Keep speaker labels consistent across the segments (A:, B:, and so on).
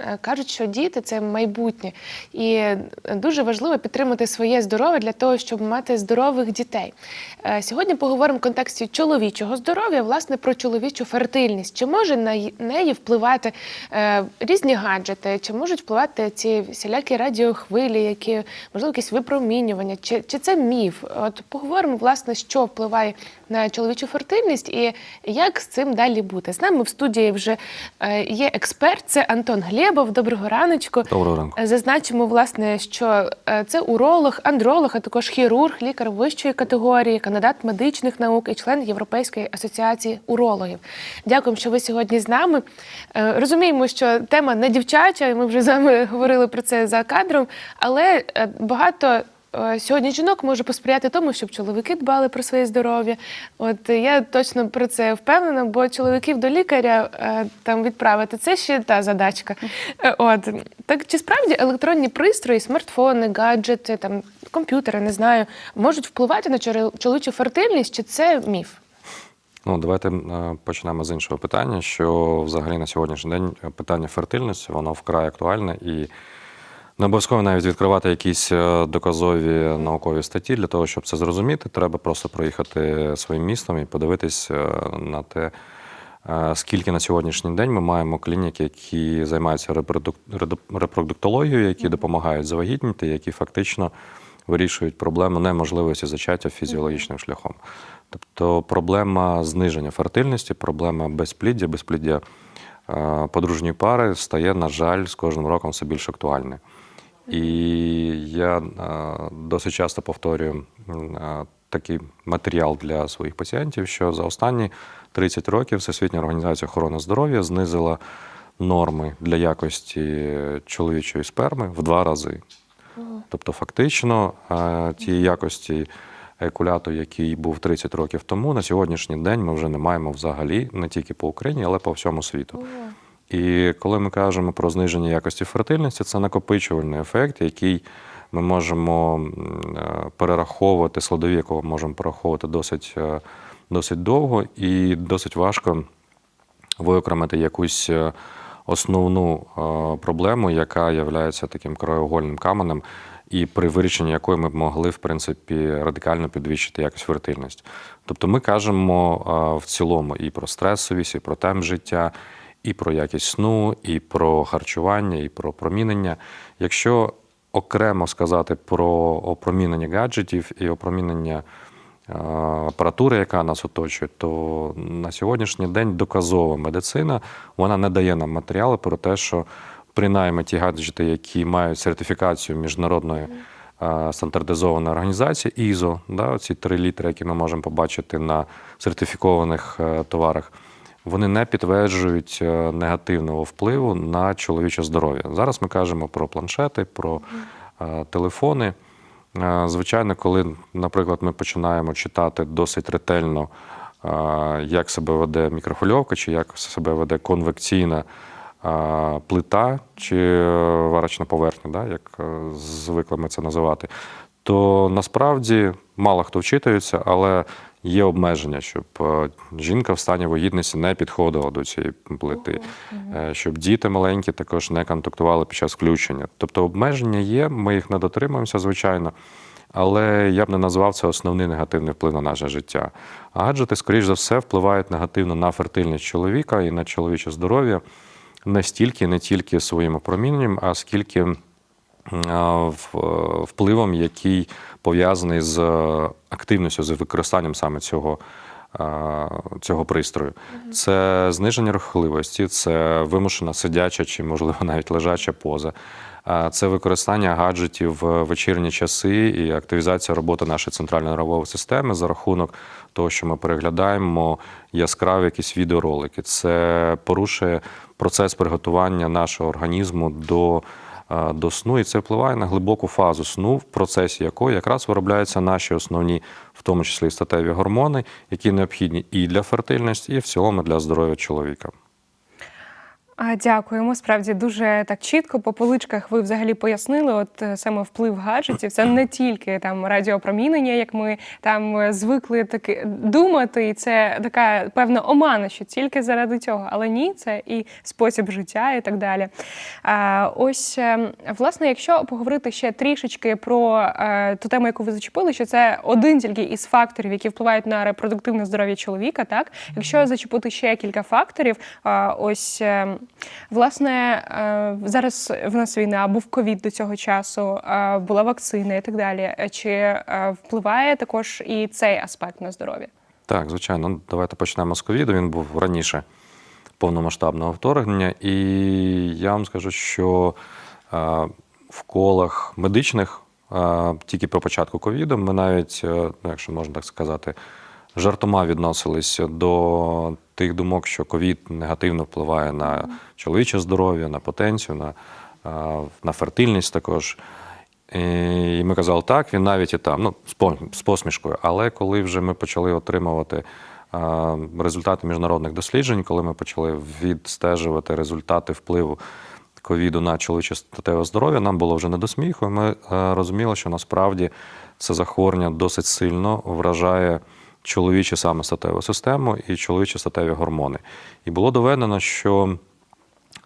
A: е, кажуть, що діти це майбутнє, і дуже важливо підтримати своє здоров'я для того, щоб мати здорових дітей. Е, Сьогодні поговоримо в контексті чоловічого здоров'я, власне, про чоловічу фертильність. Чи може на неї впливати е, різні гаджети, чи можуть впливати ці всілякі радіохвилі, які можливо якісь випромінювання, чи, чи це міф? От поговоримо, власне, що впливає на чоловічу фертильність і як з цим далі бути. З нами в студії вже е, є експерт, це Антон Глєбов. Доброго раночку.
B: Доброго ранку.
A: Е, Зазначимо, власне, що е, це уролог, андролог, а також хірург, лікар вищої категорії, кандидат медичних наук і член Європейської асоціації урологів. Дякуємо, що ви сьогодні з нами. Розуміємо, що тема не дівчача, і ми вже з вами говорили про це за кадром, але багато. Е, Сьогодні жінок може посприяти тому, щоб чоловіки дбали про своє здоров'я. От е, я точно про це впевнена, бо чоловіків до лікаря е, там відправити це ще та задачка. От так чи справді електронні пристрої, смартфони, гаджети, там комп'ютери, не знаю, можуть впливати на чоло- чоловічу фертильність, чи це міф?
B: Ну, давайте почнемо з іншого питання, що взагалі на сьогоднішній день питання фертильності, воно вкрай актуальне і не обов'язково навіть відкривати якісь е, доказові наукові статті для того, щоб це зрозуміти. Треба просто проїхати своїм містом і подивитись е, на те, е, скільки на сьогоднішній день ми маємо клініки, які займаються репродук... репродуктологією, які допомагають завагітніти, які фактично вирішують проблему неможливості зачаття фізіологічним шляхом. Тобто проблема зниження фертильності, проблема безпліддя, безпліддя подружньої пари стає, на жаль, з кожним роком все більш актуальною. І я е, досить часто повторюю е, такий матеріал для своїх пацієнтів, що за останні 30 років Всесвітня організація охорони здоров'я знизила норми для якості чоловічої сперми в два рази. Тобто, фактично, е, тієї якості екуляту, який був 30 років тому, на сьогоднішній день ми вже не маємо взагалі не тільки по Україні, але по всьому світу. І коли ми кажемо про зниження якості фертильності, це накопичувальний ефект, який ми можемо е, перераховувати, складові якого можемо перераховувати досить, е, досить довго і досить важко виокремити якусь е, основну проблему, яка є таким краєугольним каменем, і при вирішенні якої ми б могли, в принципі, радикально підвищити якість фертильності. Тобто ми кажемо в цілому і про стресовість, і про темп життя, і про якість сну, і про харчування, і про промінення. Якщо окремо сказати про опромінення гаджетів і опромінення е, апаратури, яка нас оточує, то на сьогоднішній день доказова медицина вона не дає нам матеріали про те, що принаймні ті гаджети, які мають сертифікацію міжнародної е, стандартизованої організації ISO, да, ці три літери, які ми можемо побачити на сертифікованих е, товарах, вони не підтверджують е, негативного впливу на чоловіче здоров'я. Зараз ми кажемо про планшети, про е, телефони. Е, Звичайно, коли, наприклад, ми починаємо читати досить ретельно, як себе веде мікрохвильовка, чи як себе веде конвекційна плита чи варочна поверхня, да, як звикли ми це називати, то насправді мало хто вчитується, але є обмеження, щоб е, жінка в стані вагітності не підходила до цієї плити, е, щоб діти маленькі також не контактували під час включення. Тобто обмеження є, ми їх не дотримуємося, звичайно. Але я б не назвав це основний негативний вплив на наше життя. А гаджети, скоріш за все, впливають негативно на фертильність чоловіка і на чоловіче здоров'я не стільки, не тільки своїм опроміненням, а скільки впливом, який пов'язаний з активністю, з використанням саме цього. Цього пристрою це зниження рухливості, це вимушена сидяча чи, можливо, навіть лежача поза, це використання гаджетів в вечірні часи і активізація роботи нашої центральної нервової системи за рахунок того, що ми переглядаємо яскраві якісь відеоролики. Це порушує процес приготування нашого організму до е, до сну, і це впливає на глибоку фазу сну, в процесі якої якраз виробляються наші основні, в тому числі статеві гормони, які необхідні і для фертильності, і в цілому для здоров'я чоловіка.
C: Дякуємо. Справді дуже так чітко по поличках ви взагалі пояснили. От е, саме вплив гаджетів. Це не тільки там радіопромінення, як ми там е, звикли таки думати, і це така певна омана, що тільки заради цього. Але ні, це і спосіб життя, і так далі. А, ось е, власне, якщо поговорити ще трішечки про ту тему, яку ви зачепили, що це один тільки із факторів, які впливають на репродуктивне здоров'я чоловіка. Так, якщо зачепити ще кілька факторів, ось власне е, зараз в нас війна, був ковід до цього часу, е, була вакцина і так далі. Е, Чи впливає також і цей аспект на здоров'я?
B: Так, звичайно. Ну, Давайте почнемо з ковіду. Він був раніше повномасштабного вторгнення. І я вам скажу, що в колах медичних тільки про початку ковіду ми навіть, ну, якщо можна так сказати, жартома відносилися до тих думок, що ковід негативно впливає на чоловіче здоров'я, на потенцію, на, е, на фертильність також. І ми казали, так, він навіть і там, ну, з посмішкою. Але коли вже ми почали отримувати результати міжнародних досліджень, коли ми почали відстежувати результати впливу ковіду на чоловіче статеве здоров'я, нам було вже не до сміху. Ми розуміли, що насправді це захворювання досить сильно вражає чоловічу саме статеву систему і чоловічі статеві гормони. І було доведено, що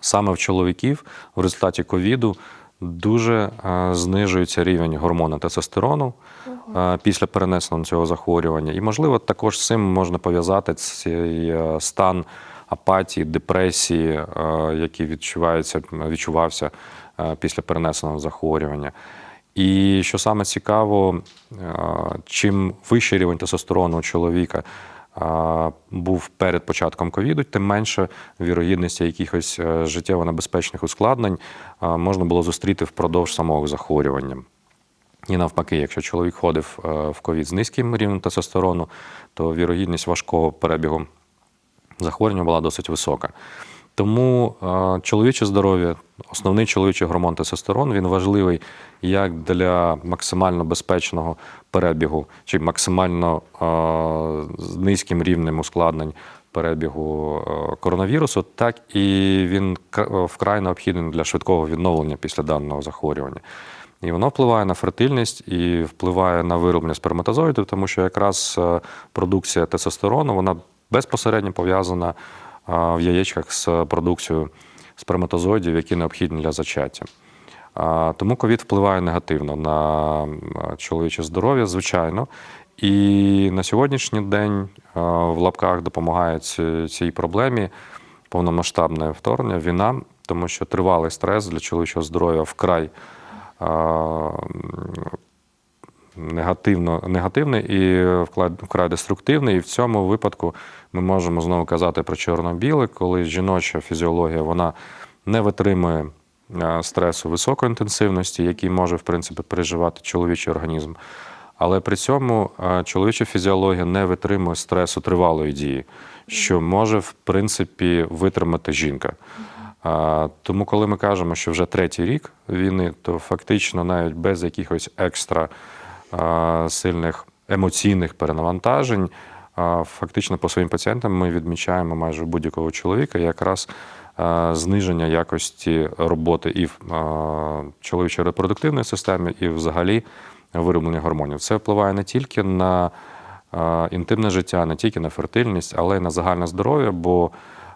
B: саме в чоловіків в результаті ковіду дуже е, знижується рівень гормону тестостерону е, після перенесеного цього захворювання. І, можливо, також з цим можна пов'язати цей е, стан апатії, депресії, який відчувається, відчувався після перенесеного захворювання. І що саме цікаво, е, чим вищий рівень тестостерону у чоловіка був перед початком ковіду, тим менше вірогідності якихось е, життєво небезпечних ускладнень можна було зустріти впродовж самого захворювання. І навпаки, якщо чоловік ходив е, в ковід з низьким рівнем тестостерону, то вірогідність важкого перебігу захворювання була досить висока. Тому чоловіче здоров'я, основний чоловічий гормон тестостерон, він важливий як для максимально безпечного перебігу, чи максимально з низьким рівнем ускладнень перебігу коронавірусу, так і він кра- вкрай необхідний для швидкого відновлення після даного захворювання. І воно впливає на фертильність і впливає на вироблення сперматозоїдів, тому що якраз продукція тестостерону вона безпосередньо пов'язана в яєчках з продукцією сперматозоїдів, які необхідні для зачаття. Тому ковід впливає негативно на чоловіче здоров'я, звичайно. І на сьогоднішній день в лапках допомагає цій проблемі повномасштабне вторгнення, війна, тому що тривалий стрес для чоловічого здоров'я вкрай негативно, негативний і вкрай деструктивний. І в цьому випадку ми можемо знову казати про чорно-біле, коли жіноча фізіологія вона не витримує е, стресу високої інтенсивності, який може, в принципі, переживати чоловічий організм. Але при цьому е, чоловіча фізіологія не витримує стресу тривалої дії, що може, в принципі, витримати жінка. Тому, коли ми кажемо, що вже третій рік війни, то фактично навіть без якихось екстра сильних емоційних перенавантажень, фактично по своїм пацієнтам ми відмічаємо майже будь-якого чоловіка якраз зниження якості роботи і в а, чоловічої репродуктивної системі, і взагалі вироблення гормонів. Це впливає не тільки на інтимне життя, не тільки на фертильність, але й на загальне здоров'я, бо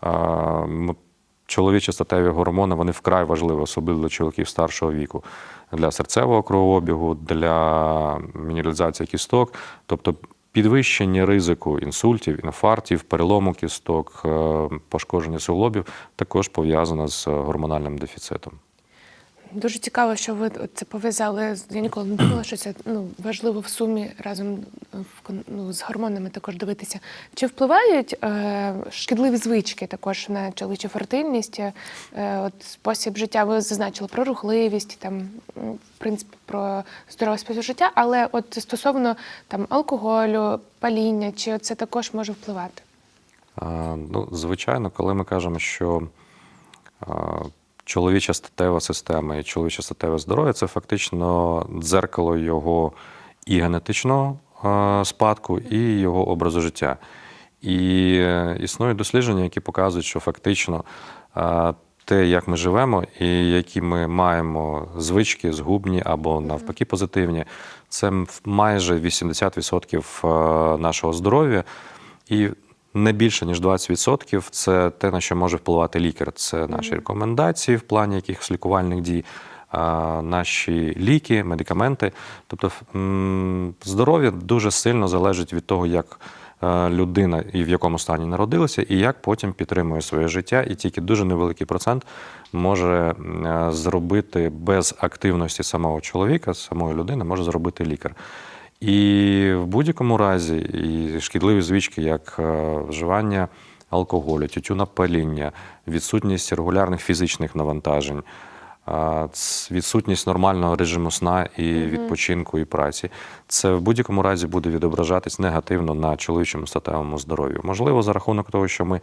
B: а, м- чоловічі статеві гормони вони вкрай важливі, особливо для чоловіків старшого віку, для серцевого кровообігу, для мінералізації кісток, тобто підвищення ризику інсультів, інфарктів, перелому кісток, е, пошкодження суглобів також пов'язано з гормональним дефіцитом.
A: Дуже цікаво, що ви це пов'язали. Я ніколи не думала, що це ну, важливо в сумі разом е, ну, з гормонами також дивитися. Чи впливають е, шкідливі звички також на чоловічу фертильність? Е, от спосіб життя ви зазначили про рухливість, там, в принципі, про здоровий спосіб життя, але от стосовно там алкоголю, паління, чи це також може впливати?
B: А, Ну, звичайно, коли ми кажемо, що а, чоловіча статева система і чоловіче статеве здоров'я це фактично дзеркало його і генетичного спадку, і його образу життя. І е, існують дослідження, які показують, що фактично те, як ми живемо, і які ми маємо звички, згубні або навпаки позитивні, це майже 80% е, нашого здоров'я. І не більше ніж 20% це те, на що може впливати лікар. Це наші рекомендації в плані якихось лікувальних дій, наші ліки, медикаменти. Тобто здоров'я дуже сильно залежить від того, як е, людина і в якому стані народилася, і як потім підтримує своє життя. І тільки дуже невеликий процент може е, зробити без активності самого чоловіка, самої людини, може зробити лікар. І в будь-якому разі і шкідливі звички, як е, вживання алкоголю, тютюнопаління, відсутність регулярних фізичних навантажень, відсутність нормального режиму сна і відпочинку і праці, це в будь-якому разі буде відображатись негативно на чоловічому статевому здоров'ю. Можливо, за рахунок того, що ми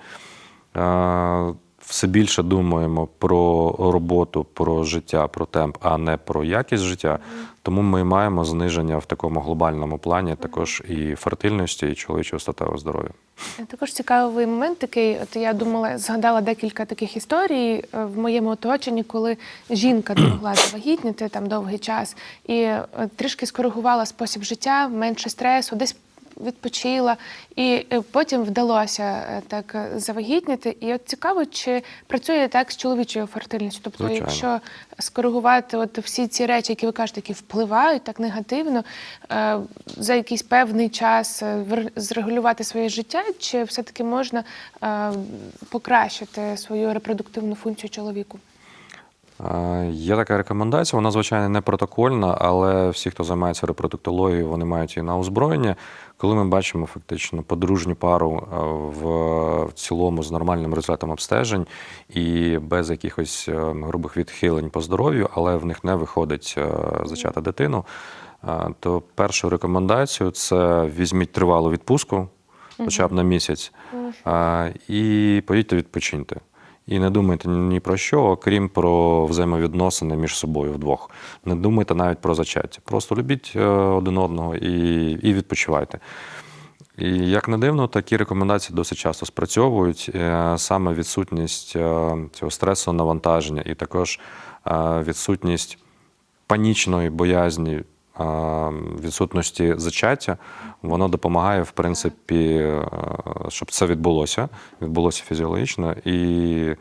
B: е, все більше думаємо про роботу, про життя, про темп, а не про якість життя. Тому ми маємо зниження в такому глобальному плані також і фертильності, і чоловічого статевого здоров'я.
A: Також цікавий момент такий. От я думала, згадала декілька таких історій е, в моєму оточенні, коли жінка не могла завагітніти там довгий час і е, трішки скоригувала спосіб життя, менше стресу, десь відпочила, і е, потім вдалося е, так е, завагітніти. І от цікаво, чи працює так з чоловічою фертильністю. Тобто,
B: Звичайно.
A: якщо скоригувати от всі ці речі, які ви кажете, які впливають так негативно, за якийсь певний час зрегулювати своє життя, чи все-таки можна е, покращити свою репродуктивну функцію чоловіку?
B: Є така рекомендація, вона, звичайно, не протокольна, але всі, хто займається репродуктологією, вони мають її на озброєння. Коли ми бачимо фактично подружню пару е, в, в цілому з нормальним результатом обстежень і без якихось е, грубих відхилень по здоров'ю, але в них не виходить е, зачати дитину, то першу рекомендацію це візьміть тривалу відпустку, хоча б на місяць, і поїдьте відпочиньте. І не думайте ні про що, окрім про взаємовідносини між собою вдвох. Не думайте навіть про зачаття. Просто любіть е, один одного і, і відпочивайте. І як не дивно, такі рекомендації досить часто спрацьовують. Е, Саме відсутність е, цього стресу, навантаження і також відсутність панічної боязні, відсутності зачаття, воно допомагає, в принципі, е, щоб це відбулося, відбулося фізіологічно. І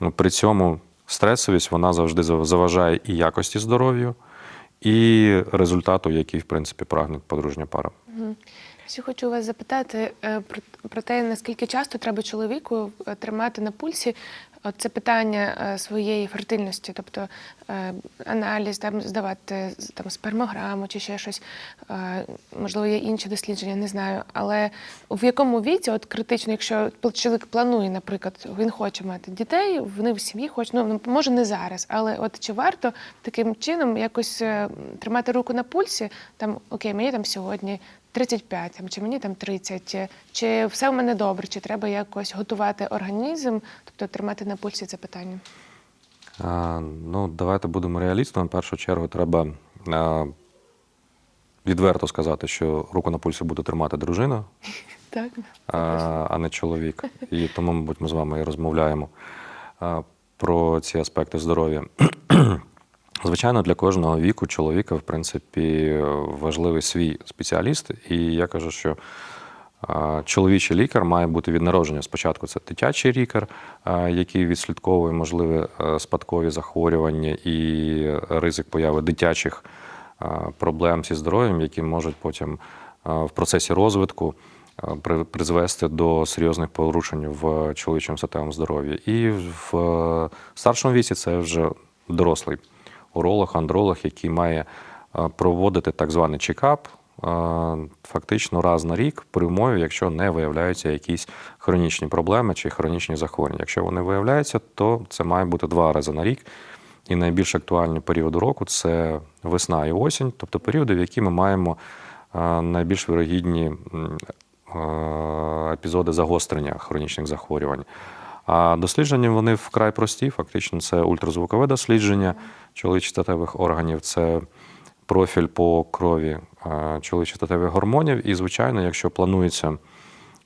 B: ну, при цьому стресовість вона завжди зав- заважає і якості здоров'ю, і результату, який, в принципі, прагне подружня пара.
A: Ще хочу вас запитати е, про, те, наскільки часто треба чоловіку е, тримати на пульсі це питання е, своєї фертильності, тобто е, аналіз, там здавати там спермограму чи ще щось. Е, Можливо, є інші дослідження, не знаю. Але в якому віці, от критично, якщо чоловік планує, наприклад, він хоче мати дітей, вони в сім'ї хочуть, ну може не зараз, але от чи варто таким чином якось тримати руку на пульсі, там окей, мені там сьогодні 35, там, чи мені там 30, чи все в мене добре, чи треба якось готувати організм, тобто тримати на пульсі це питання.
B: А, ну, давайте будемо реалістами. В першу чергу треба а, відверто сказати, що руку на пульсі буде тримати дружина,
A: Так.
B: а, а не чоловік. І тому, мабуть, ми з вами і розмовляємо а, про ці аспекти здоров'я. Звичайно, для кожного віку чоловіка, в принципі, важливий свій спеціаліст. І я кажу, що чоловічий лікар має бути від народження. Спочатку це дитячий лікар, який відслідковує можливі е, спадкові захворювання і ризик появи дитячих проблем зі здоров'ям, які можуть потім в процесі розвитку призвести до серйозних порушень в чоловічому статевому здоров'ї. І в е, старшому віці це вже дорослий уролог, андролог, який має е, проводити так званий чекап е, фактично раз на рік при умові, якщо не виявляються якісь хронічні проблеми чи хронічні захворювання. Якщо вони виявляються, то це має бути два рази на рік. І найбільш актуальні періоди року це весна і осінь, тобто періоди, в які ми маємо е, найбільш вирогідні епізоди загострення хронічних захворювань. А дослідження вони вкрай прості. Фактично, це ультразвукове дослідження чоловічих статевих органів, це профіль по крові е, чоловічих статевих гормонів. І, звичайно, якщо планується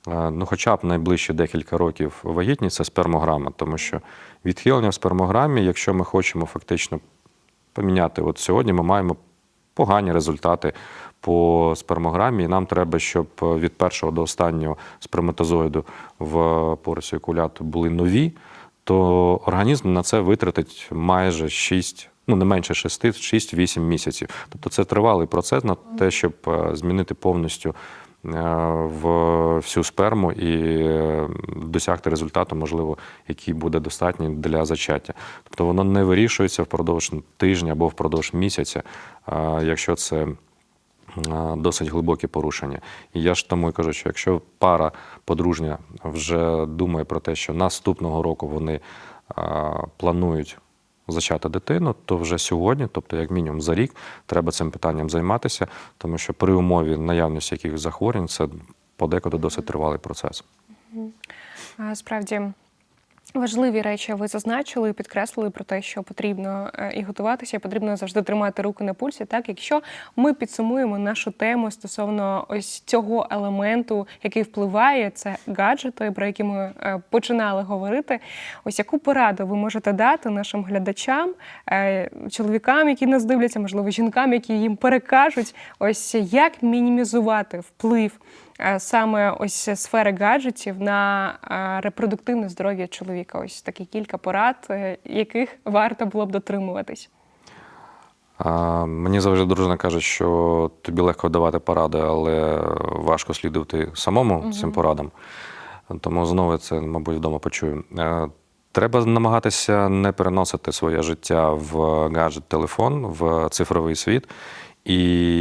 B: ну, хоча б найближчі декілька років вагітність, це спермограма, тому що відхилення в спермограмі, якщо ми хочемо фактично поміняти, от сьогодні ми маємо погані результати по спермограмі, нам треба, щоб від першого до останнього сперматозоїду в поросі куляту були нові, то організм на це витратить майже 6, ну не менше 6, 6-8 місяців. Тобто це тривалий процес на те, щоб е, змінити повністю е, в всю сперму і е, досягти результату, можливо, який буде достатній для зачаття. Тобто воно не вирішується впродовж тижня або впродовж місяця, е, якщо це е, досить глибокі порушення. І я ж тому і кажу, що якщо пара подружня вже думає про те, що наступного року вони планують зачати дитину, то вже сьогодні, тобто як мінімум за рік, треба цим питанням займатися, тому що при умові наявності якихось захворювань це подекуди досить тривалий процес.
C: Справді. Важливі речі ви зазначили, і підкреслили про те, що потрібно е, і готуватися, і потрібно завжди тримати руку на пульсі. Так, якщо ми підсумуємо нашу тему стосовно ось цього елементу, який впливає, це гаджети, про які ми е, починали говорити. Ось яку пораду ви можете дати нашим глядачам, е, чоловікам, які нас дивляться, можливо, жінкам, які їм перекажуть, ось як мінімізувати вплив саме ось сфери гаджетів на е, репродуктивне здоров'я чоловіка. Ось такі кілька порад, е, яких варто було б дотримуватись.
B: А, Мені завжди дружина каже, що тобі легко давати поради, але важко слідувати самому цим порадам. Тому знову це, мабуть, вдома почую. Е, Треба намагатися не переносити своє життя в гаджет-телефон, в цифровий світ, і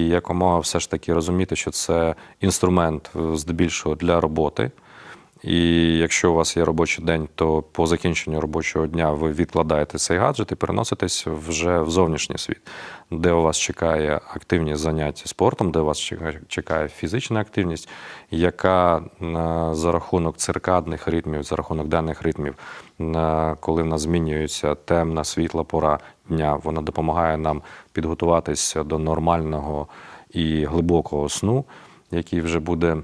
B: якомога все ж таки розуміти, що це інструмент е, здебільшого для роботи. І якщо у вас є робочий день, то по закінченню робочого дня ви відкладаєте цей гаджет і переноситесь вже в зовнішній світ, де у вас чекає активні заняття спортом, де у вас чекає- фізична активність, яка за рахунок циркадних ритмів, за рахунок денних ритмів, коли в нас змінюється темна світла пора дня, вона допомагає нам підготуватися до нормального і глибокого сну, який вже буде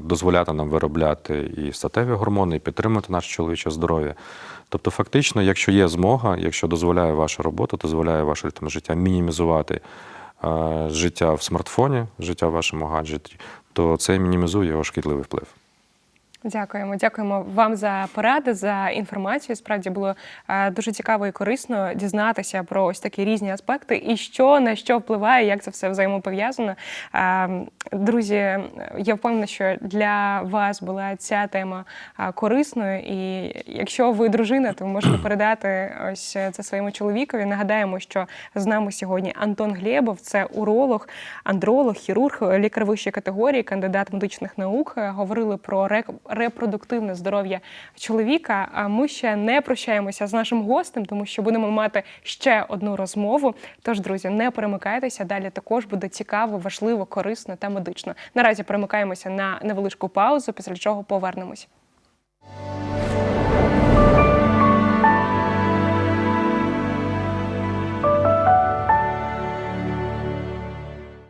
B: дозволяти нам виробляти і статеві гормони, і підтримувати наше чоловіче здоров'я. Тобто, фактично, якщо є змога, якщо дозволяє ваша робота, дозволяє ваше ритм життя мінімізувати е, життя в смартфоні, життя в вашому гаджеті, то це мінімізує його шкідливий вплив.
C: Дякуємо, дякуємо вам за поради, за інформацію. Справді було е, дуже цікаво і корисно дізнатися про ось такі різні аспекти і що на що впливає, як це все взаємопов'язано. Е, Друзі, я впевнена, що для вас була ця тема е, корисною. І якщо ви дружина, то ви можете передати ось це своєму чоловікові. Нагадаємо, що з нами сьогодні Антон Глєбов, це уролог, андролог, хірург, лікар вищої категорії, кандидат медичних наук. Говорили про рек- репродуктивне здоров'я чоловіка. А ми ще не прощаємося з нашим гостем, тому що будемо мати ще одну розмову. Тож, друзі, не перемикайтеся. Далі також буде цікаво, важливо, корисно та медично. Наразі перемикаємося на невеличку паузу, після чого повернемось.